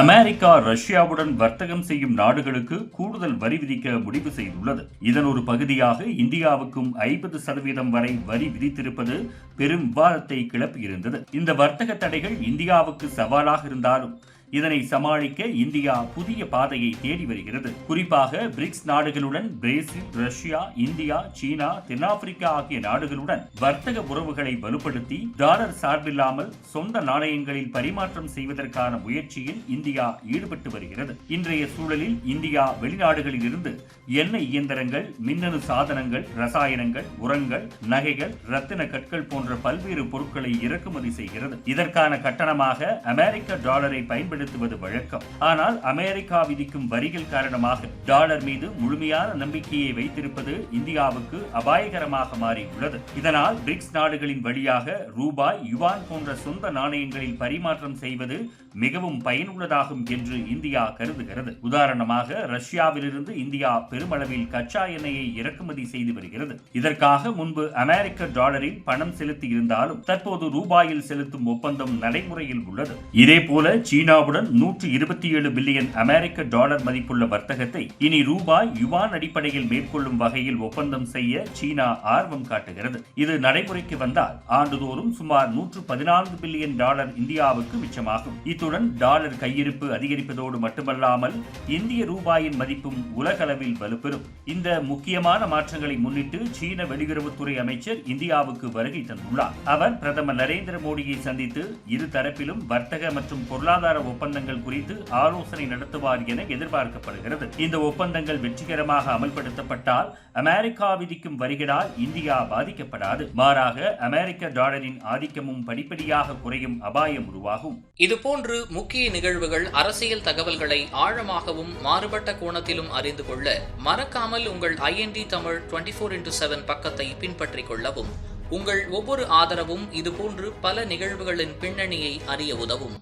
America ரஷ்யாவுடன் வர்த்தகம் செய்யும் நாடுகளுக்கு கூடுதல் வரி விதிக்க முடிவு செய்துள்ளது. இதன் ஒரு பகுதியாக இந்தியாவுக்கும் ஐம்பது சதவீதம் வரை வரி விதித்திருப்பது பெரும் விவாதத்தை கிளப்பியிருந்தது. இந்த வர்த்தக தடைகள் இந்தியாவுக்கு சவாலாக இருந்தாலும் இதனை சமாளிக்க இந்தியா புதிய பாதையை தேடி வருகிறது. குறிப்பாக பிரிக்ஸ் நாடுகளுடன் பிரேசில் ரஷ்யா இந்தியா சீனா தென்னாப்பிரிக்கா ஆகிய நாடுகளுடன் வர்த்தக உறவுகளை வலுப்படுத்தி டாலர் சார்பில்லாமல் சொந்த நாணயங்களில் பரிமாற்றம் செய்வதற்கான முயற்சியில் இந்தியா ஈடுபட்டு வருகிறது. இன்றைய சூழலில் இந்தியா வெளிநாடுகளில் இருந்து எண்ணெய் இயந்திரங்கள் மின்னணு சாதனங்கள் ரசாயனங்கள் உரங்கள் நகைகள் ரத்தின கற்கள் போன்ற பல்வேறு பொருட்களை இறக்குமதி செய்கிறது. இதற்கான கட்டணமாக அமெரிக்க டாலரை பயன்படுத்துவது வழக்கம். ஆனால் அமெரிக்கா விதிக்கும் வரிகள் காரணமாக டாலர் மீது முழுமையான நம்பிக்கையை வைத்திருப்பது இந்தியாவுக்கு அபாயகரமாக மாறியுள்ளது. இதனால் பிரிக்ஸ் நாடுகளின் வழியாக ரூபாய் யுவான் போன்ற சொந்த நாணயங்களில் பரிமாற்றம் செய்வது மிகவும் பயனுள்ளதாகும் என்று இந்தியா கருதுகிறது. உதாரணமாக ரஷ்யாவிலிருந்து இந்தியா பெருமளவில் கச்சா எண்ணெயை இறக்குமதி செய்து வருகிறது. இதற்காக முன்பு அமெரிக்க டாலரில் பணம் செலுத்தி இருந்தாலும் தற்போது ரூபாயில் செலுத்தும் ஒப்பந்தம் நடைமுறையில் உள்ளது. இதேபோல சீனாவுடன் நூற்று இருபத்தி ஏழு பில்லியன் அமெரிக்க டாலர் மதிப்புள்ள வர்த்தகத்தை இனி ரூபாய் யுவான் அடிப்படையில் மேற்கொள்ளும் வகையில் ஒப்பந்தம் செய்ய சீனா ஆர்வம் காட்டுகிறது. இது நடைமுறைக்கு வந்தால் ஆண்டுதோறும் சுமார் நூற்று பதினான்கு பில்லியன் டாலர் இந்தியாவுக்கு மிச்சமாகும். இத்துடன் டாலர் கையிருப்பு அதிகரிப்பதோடு மட்டுமல்லாமல் இந்திய ரூபாயின் மதிப்பும் உலகளவில் வலுப்பெறும். இந்த முக்கியமான மாற்றங்களை முன்னிட்டு சீன வெளியுறவுத்துறை அமைச்சர் இந்தியாவுக்கு வருகை தந்துள்ளார். அவர் பிரதமர் நரேந்திர மோடியை சந்தித்து இரு தரப்பிலும் வர்த்தக மற்றும் பொருளாதார ஒப்பந்தங்கள் குறித்து ஆலோசனை நடத்துவார் என எதிர்பார்க்கப்படுகிறது. இந்த ஒப்பந்தங்கள் வெற்றிகரமாக அமல்படுத்தப்பட்டால் அமெரிக்கா விதிக்கும் வரிகளால் இந்தியா பாதிக்கப்படாது. மாறாக அமெரிக்க டாலரின் ஆதிக்கமும் படிப்படியாக குறையும் அபாயம் உருவாகும். இதுபோன்று முக்கிய நிகழ்வுகள் அரசியல் தகவல்களை ஆழமாகவும் மாறுபட்ட கோணத்திலும் அறிந்து கொள்ள மறக்காமல் உங்கள் IND Tamil twenty four into seven பக்கத்தை பின்பற்றிக் கொள்ளவும். உங்கள் ஒவ்வொரு ஆதரவும் இதுபோன்று பல நிகழ்வுகளின் பின்னணியை அறிய உதவும்.